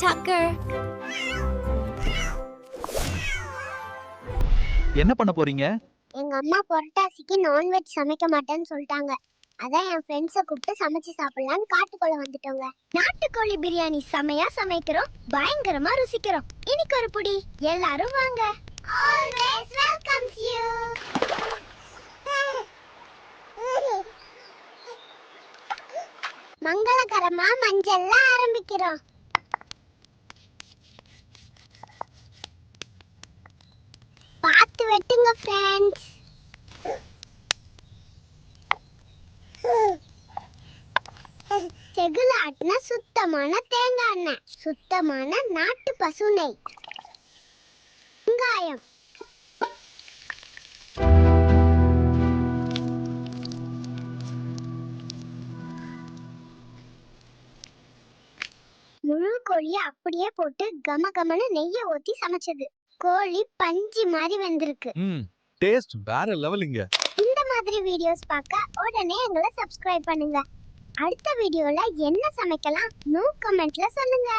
Tucker. என்ன பண்ண போறீங்க? எங்க அம்மா புரட்டாசிக்கு நான்வெஜ் சமைக்க மாட்டேன்னு சொல்லிட்டாங்க. அதான் என் ஃப்ரெண்ட்ஸை கூப்பிட்டு சமைச்சு சாப்பிடலாம்னு காட்டுக்குள்ள வந்துட்டோங்க. நாட்டுக்கோழி பிரியாணி செமையா சமைக்கிறோம். பயங்கரமா ருசிக்கிறோம். இன்னைக்கு ஒரு புடி. எல்லாரும் வாங்க. ஆல்வேஸ் வெல்கம்ஸ் யூ மங்களகரமா மஞ்சள்ல ஆரம்பிக்கிறோம். ஃப்ரெண்ட்ஸ் செகுல சுத்தமான தேங்காய் எண்ணெய். சுத்தமான நாட்டு பசு நெய் வெங்காயம். முழு கோழியை அப்படியே போட்டு கம கமன்னு நெய்யை ஊத்தி சமைச்சது. கோழி பஞ்சு மாதிரி வெந்திருக்கு. ம் டேஸ்ட் வேற லெவலுங்க இந்த மாதிரி வீடியோஸ் பார்க்க உடனே எங்களை சப்ஸ்கிரைப் பண்ணுங்க. அடுத்த வீடியோல என்ன சமைக்கலாம்? நோ கமெண்ட்ல சொல்லுங்க.